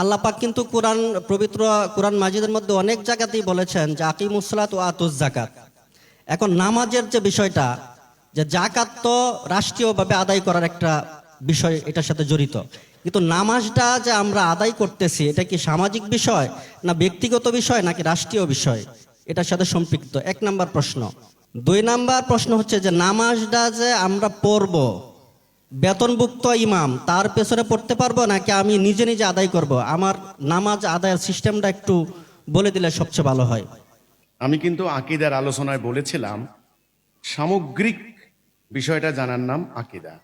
আল্লাহ পাক কিন্তু কোরআন, পবিত্র কোরআন মাজিদের মধ্যে অনেক জায়গাতেই বলেছেন যে আকিমুসলাত ও আতুস জাকাত এখন নামাজের যে বিষয়টা, যে জাকাত তো রাষ্ট্রীয়ভাবে আদায় করার একটা বিষয় এটার সাথে জড়িত। কিন্তু নামাজটা যে আমরা আদায় করতেছি, এটা কি সামাজিক বিষয় না ব্যক্তিগত বিষয় নাকি রাষ্ট্রীয় বিষয়? এটার সাথে সম্পৃক্ত। এক নাম্বার প্রশ্ন। দুই নাম্বার প্রশ্ন হচ্ছে যে নামাজটা যে আমরা পড়ব বেতনভুক্ত ইমাম, তার পেছনে পড়তে পারব নাকি আমি নিজে নিজে আদায় করব? আমার নামাজ আদায়ের সিস্টেমটা একটু বলে দিলে সবচেয়ে ভালো হয়। আমি কিন্তু আকিদার আলোচনায় বলেছিলাম, সামগ্রিক বিষয়টা জানার নাম আকিদা।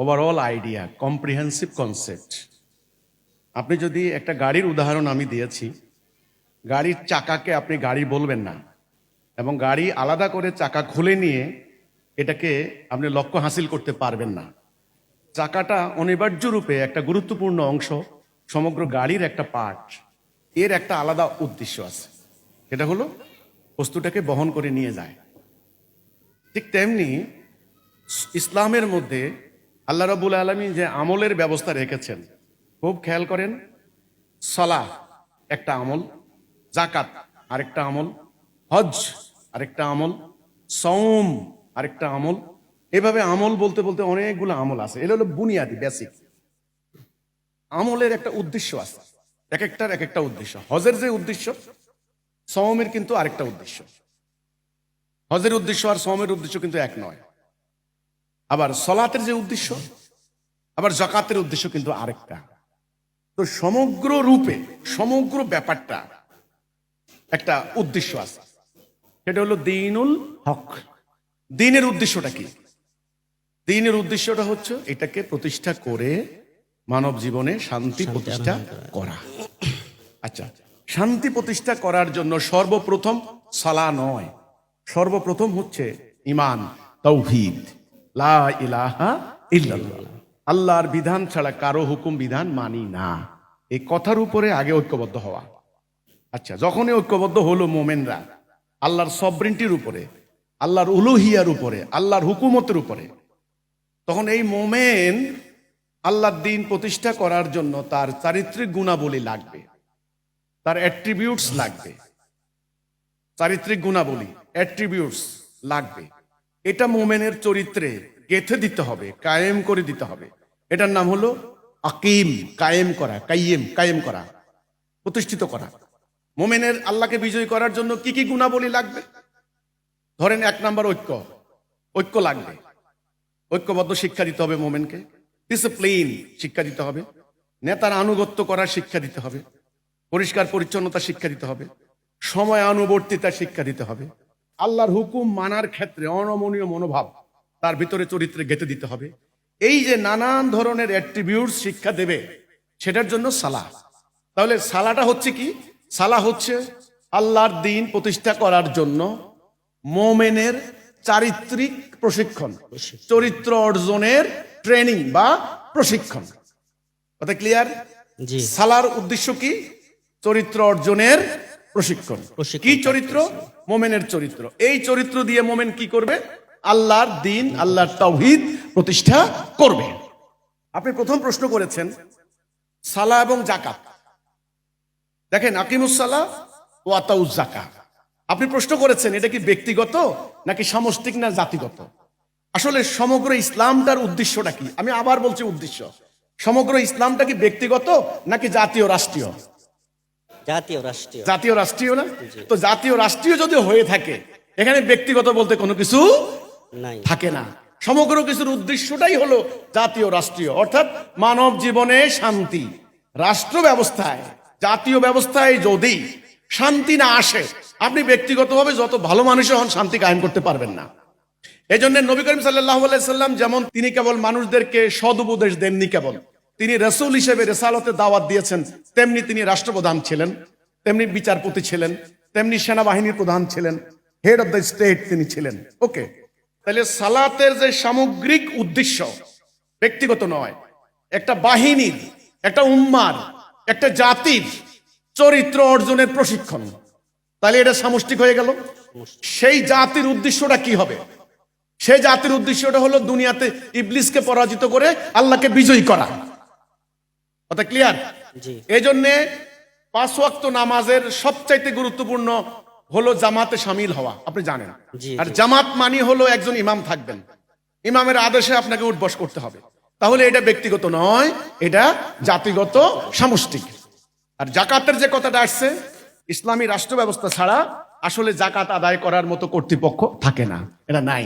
ওভারঅল আইডিয়া কম্প্রিহেন্সিভ কনসেপ্ট আপনি যদি একটা গাড়ির উদাহরণ আমি দিয়েছি, গাড়ির চাকাকে আপনি গাড়ি বলবেন না, এবং গাড়ি আলাদা করে চাকা খুলে নিয়ে এটাকে আপনি লক্ষ্য হাসিল করতে পারবেন না। চাকাটা অনিবার্য রূপে একটা গুরুত্বপূর্ণ অংশ, সমগ্র গাড়ির একটা পার্ট এর একটা আলাদা উদ্দেশ্য আছে। সেটা হলো, বস্তুটাকে বহন করে নিয়ে যায়। ঠিক তেমনি ইসলামের মধ্যে আল্লাহ রবুল আলমী যে আমলের ব্যবস্থা রেখেছেন, খুব খেয়াল করেন সলা একটা আমল জাকাত আরেকটা আমল হজ আরেকটা আমল সৌম আরেকটা আমল। এভাবে আমল বলতে বলতে অনেকগুলো আমল আছে। এটা হলো বুনিয়াদি বেসিক আমলের একটা উদ্দেশ্য আছে। এক একটার এক একটা উদ্দেশ্য। হজের যে উদ্দেশ্য, সওমের কিন্তু আরেকটা উদ্দেশ্য। হজের উদ্দেশ্য আর সমের উদ্দেশ্য কিন্তু এক নয়। আবার সলাতের যে উদ্দেশ্য, আবার জাকাতের উদ্দেশ্য কিন্তু আরেকটা। তো সমগ্র রূপে, সমগ্র ব্যাপারটা একটা উদ্দেশ্য আছে। সেটা হলো দিনুল হক। দিনের উদ্দেশ্যটা কি? দিনের উদ্দেশ্যটা হচ্ছে এটাকে প্রতিষ্ঠা করে মানব জীবনে শান্তি প্রতিষ্ঠা করা। আচ্ছা শান্তি প্রতিষ্ঠা করার জন্য সর্বপ্রথম সালা নয়। সর্বপ্রথম হচ্ছে ইমান তৌহিদ। লা ইলাহা ইল্লাল্লাহ। আল্লাহর বিধান ছাড়া কারও হুকুম বিধান মানি না। এই কথার উপরে আগে ঐক্যবদ্ধ হওয়া। আচ্ছা যখনই ঐক্যবদ্ধ হলো মোমেনরা আল্লাহর সবরিনটির উপরে। আল্লাহর উলুহিয়ার উপরে, আল্লাহর হুকুমতের উপরে। তখন এই মোমেন আল্লাহর দিন প্রতিষ্ঠা করার জন্য তার চারিত্রিক গুণাবলী লাগবে, তার অ্যাট্রিবিউটস লাগবে। চারিত্রিক গুণাবলী অ্যাট্রিবিউটস লাগবে। এটা মোমেনের চরিত্রে গেথে দিতে হবে, কায়েম করে দিতে হবে। এটার নাম হলো আকিম, কায়েম করা, কাইয়েম, কায়েম করা, প্রতিষ্ঠিত করা। মোমেনের আল্লাহকে বিজয় করার জন্য কি কি গুণাবলী লাগবে? ধরেন এক নাম্বার ঐক্য। ঐক্য লাগবে। ঐক্যবদ্ধ শিক্ষা দিতে হবে মোমেনকে। ডিসিপ্লিন শিক্ষা দিতে হবে। নেতার আনুগত্য করার শিক্ষা দিতে হবে। পরিষ্কার পরিচ্ছন্নতা শিক্ষা দিতে হবে। সময় অনুবর্তিতা শিক্ষা দিতে হবে। আল্লাহর হুকুম মানার ক্ষেত্রে অনমনীয় মনোভাব তার ভিতরে চরিত্রে গেঁথে দিতে হবে। এই যে নানান ধরনের অ্যাট্রিবিউট শিক্ষা দেবে, সেটার জন্য সালাহ। তাহলে সালাটা হচ্ছে কি? সালা হচ্ছে আল্লাহর দিন প্রতিষ্ঠা করার জন্য মোমেনের চারিত্রিক প্রশিক্ষণ চরিত্র অর্জনের ট্রেনিং বা প্রশিক্ষণ। কথা ক্লিয়ার সালার উদ্দেশ্য কি? চরিত্র অর্জনের প্রশিক্ষণ। কি চরিত্র? মোমেনের চরিত্র। এই চরিত্র দিয়ে মোমেন কি করবে? আল্লাহর দিন আল্লাহর তাওহিদ প্রতিষ্ঠা করবে। আপনি প্রথম প্রশ্ন করেছেন সালা এবং জাকাত। দেখেন আকিমুসালা ও আতাউজ জাকা আপনি প্রশ্ন করেছেন এটা কি ব্যক্তিগত নাকি সামষ্টিক না জাতিগত? আসলে সমগ্র ইসলামটার উদ্দেশ্যটা কি? আমি আবার বলছি উদ্দেশ্য। সমগ্র ইসলামটা কি ব্যক্তিগত নাকি জাতীয় রাষ্ট্রীয়? জাতীয় রাষ্ট্রীয়। জাতীয় রাষ্ট্রীয় না? তো জাতীয় রাষ্ট্রীয় যদি হয়ে থাকে এখানে ব্যক্তিগত বলতে কোনো কিছু নাই। থাকে না। সমগ্র কিছুর উদ্দেশ্যটাই হলো জাতীয় রাষ্ট্রীয় অর্থাৎ মানব জীবনে শান্তি। রাষ্ট্র ব্যবস্থায় জাতীয় ব্যবস্থায় যদি শান্তি না আসে আপনি ব্যক্তিগতভাবে যত ভালো মানুষ হন, শান্তি কায়েম করতে পারবেন না। এই জন্য নবী করিম সাল্লাহ সাল্লাম যেমন তিনি কেবল মানুষদেরকে সদুপদেশ দেননি কেবল, তিনি রসুল হিসেবে রেসালতে দাওয়াত দিয়েছেন, তেমনি তিনি রাষ্ট্রপ্রধান ছিলেন, তেমনি বিচারপতি ছিলেন, তেমনি সেনাবাহিনীর প্রধান ছিলেন হেড অফ দ্য স্টেট তিনি ছিলেন। ওকে, তাহলে সালাতের যে সামগ্রিক উদ্দেশ্য ব্যক্তিগত নয়, একটা বাহিনীর, একটা উম্মার, একটা জাতির চরিত্র অর্জনের প্রশিক্ষণ। তাহলে এটা সামষ্টিক হয়ে গেল। সেই জাতির উদ্দেশ্যটা কি হবে? সেই জাতির উদ্দেশ্যটা হলো দুনিয়াতে ইবলিসকে পরাজিত করে আল্লাহকে বিজয়ী করা। কথা ক্লিয়ার এই জন্যে পাঁচ ওয়াক্ত নামাজের সবচাইতে গুরুত্বপূর্ণ হলো জামাতে সামিল হওয়া। আপনি জানেন। আর জামাত মানি হলো একজন ইমাম থাকবেন। ইমামের আদেশে আপনাকে উঠবস করতে হবে। তাহলে এটা ব্যক্তিগত নয় এটা জাতিগত সামষ্টিক। আর জাকাতের যে কথাটা আসছে ইসলামী রাষ্ট্র ব্যবস্থা ছাড়া আসলে জাকাত আদায় করার মতো কর্তৃপক্ষ থাকে না এটা নাই।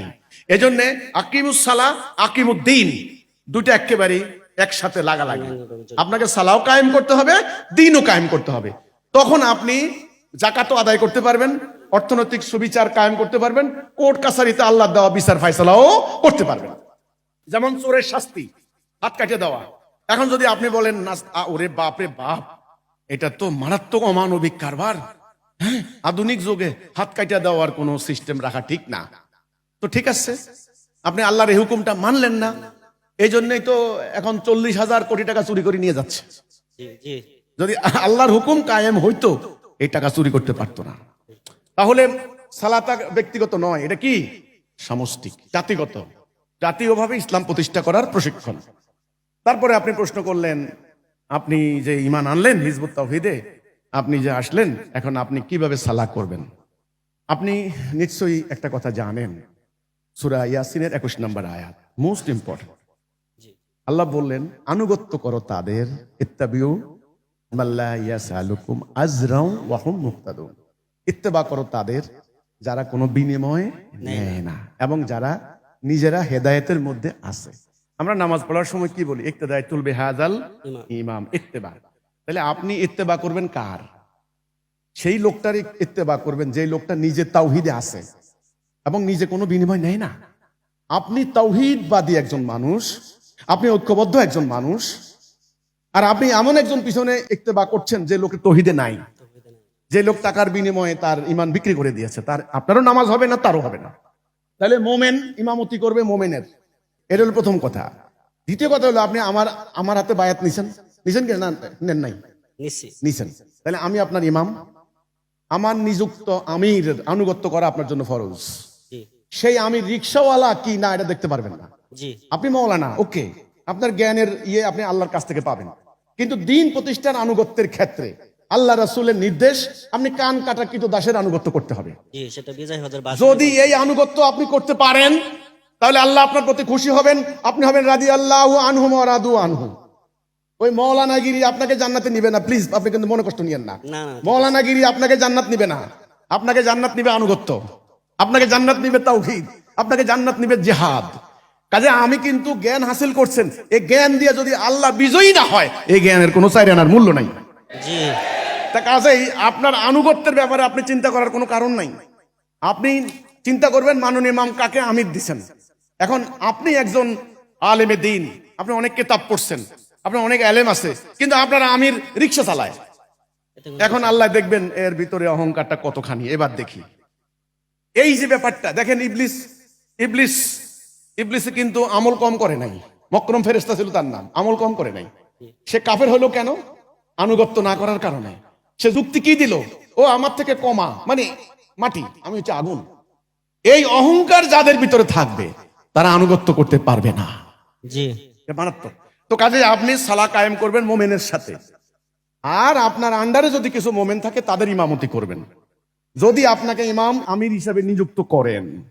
এজন্য আকিমুসালা আকিমুদ্দিন দুটো একেবারেই একসাথে লাগা লাগে আপনাকে সালাও কায়েম করতে হবে, দিনও কায়েম করতে হবে। তখন আপনি জাকাতও আদায় করতে পারবেন, অর্থনৈতিক সুবিচার কায়েম করতে পারবেন, কোর্ট কাছারিতে আল্লাহ দেওয়া বিচার ফাইসালাও করতে পারবেন। যেমন চোরের শাস্তি, হাত কাটিয়ে দেওয়া। এখন যদি আপনি বলেন না ওরে বাপ রে বাপ এটা তো মারাত্মক অমানবিক কারবার। হ্যাঁ? আধুনিক যুগে হাত কাটিয়ে দেওয়ার কোনো সিস্টেম রাখা ঠিক না। তো ঠিক আছে আপনি আল্লাহর এই হুকুমটা মানলেন না এই জন্যই তো এখন চল্লিশ হাজার কোটি টাকা চুরি করে নিয়ে যাচ্ছে। যদি আল্লাহর হুকুম কায়েম হইতো এই টাকা চুরি করতে পারতো না। তাহলে সালাতা ব্যক্তিগত নয় এটা কি? সামষ্টিক জাতিগত। জাতীয়ভাবে ইসলাম প্রতিষ্ঠা করার প্রশিক্ষণ। তারপরে আপনি প্রশ্ন করলেন আপনি যে ইমান আনলেন হিজবুত তাওহিদে আপনি যে আসলেন এখন আপনি কীভাবে সালা করবেন? আপনি নিশ্চয়ই একটা কথা জানেন সুরা ইয়াসিনের একুশ নম্বর আয়াত মোস্ট ইম্পর্টেন্ট আল্লাহ বললেন আনুগত্য করো তাদের ইত্তাবিউ ইত্তেবা করো তাদের যারা কোনো বিনিময় নেয় না এবং যারা নিজেরা হেদায়েতের মধ্যে আছে। আমরা নামাজ পড়ার সময় কি বলি? ইক্তেদায় তুলবে হাজাল ইমাম। ইত্তেবা। তাহলে আপনি ইত্তেবা করবেন কার? সেই লোকটারই ইত্তেবা করবেন যে লোকটা নিজে তাওহিদে আছে। এবং নিজে কোনো বিনিময় নেয় না। আপনি তাওহিদবাদী একজন মানুষ, আপনি ঐক্যবদ্ধ একজন মানুষ, আর আপনি এমন একজন পিছনে ইত্তেবা করছেন যে লোকের তহিদে নাই। যে লোক টাকার বিনিময়ে তার ইমান বিক্রি করে দিয়েছে, তার আপনারও নামাজ হবে না, তারও হবে না। তাহলে মোমেন ইমামতি করবে মোমেনের। এটা হলো প্রথম কথা। দ্বিতীয় কথা হলো আপনি আমার আমার হাতে বায়াত নিছেন। নিছেন কি? না নেন নাই। নিছেন। তাহলে আমি আপনার ইমাম। আমার নিযুক্ত আমির আনুগত্য করা আপনার জন্য ফরজ। সেই আমির রিক্সাওয়ালা কি? না এটা দেখতে পারবেন না। আপনি মৌলানা ওকে। আপনার জ্ঞানের ইয়ে আপনি আল্লাহর কাছ থেকে পাবেন। কিন্তু দিন প্রতিষ্ঠার আনুগত্যের ক্ষেত্রে আল্লাহ রাসূলের নির্দেশ আপনি কান কাটাকৃত দাসের আনুগত্য করতে হবে। যদি এই আনুগত্য আপনি করতে পারেন তাহলে আল্লাহ আপনার প্রতি খুশি হবেন আপনি হবেন রাদি আল্লাহ আনহু রাদু আনহুম ওই মৌলানাগিরি আপনাকে জান্নাতে নিবে না প্লিজ আপনি কিন্তু মনে কষ্ট নিয়েন না। মৌলানাগিরি আপনাকে জান্নাত নিবে না আপনাকে জান্নাত নিবে আনুগত্য আপনাকে জান্নাত নিবে তাওহীদ আপনাকে জান্নাত নিবে জেহাদ। কাজে আমি কিন্তু জ্ঞান হাসিল করছেন এই জ্ঞান দিয়ে যদি আল্লাহ বিজয়ী না হয় এই জ্ঞানের কোনো চাইরে আনার মূল্য নাই। জি। তা কাজেই আপনার আনুগত্যের ব্যাপারে আপনি চিন্তা করার কোনো কারণ নাই। আপনি চিন্তা করবেন মাননীয় ইমাম কাকে আমির দিছেন? এখন আপনি একজন আলেমে দিন, আপনি অনেক কেতাব পড়ছেন, আপনার অনেক আলেম আছে, কিন্তু আপনার আমির রিক্সা চালায়। এখন আল্লাহ দেখবেন এর ভিতরে অহংকারটা কতখানি, এবার দেখি। এই যে ব্যাপারটা, দেখেন ইবলিস ইবলিস, ইবলিসে কিন্তু আমল কম করে নাই। মক্রম ফেরেস্তা ছিল তার নাম, আমল কম করে নাই। সে কাফের হলো কেন? আনুগত্য না করার কারণে। সে যুক্তি কি দিল? ও আমার থেকে কমা মানে মাটি, আমি হচ্ছে আগুন। এই অহংকার যাদের ভিতরে থাকবে তারা আনুগত্য করতে পারবে না। জি। মারাত্মক। তো কাজে আপনি সালা কায়েম করবেন মোমেনের সাথে। আর আপনার আন্ডারে যদি কিছু মোমেন থাকে তাদের ইমামতি করবেন। যদি আপনাকে ইমাম আমির হিসাবে নিযুক্ত করেন।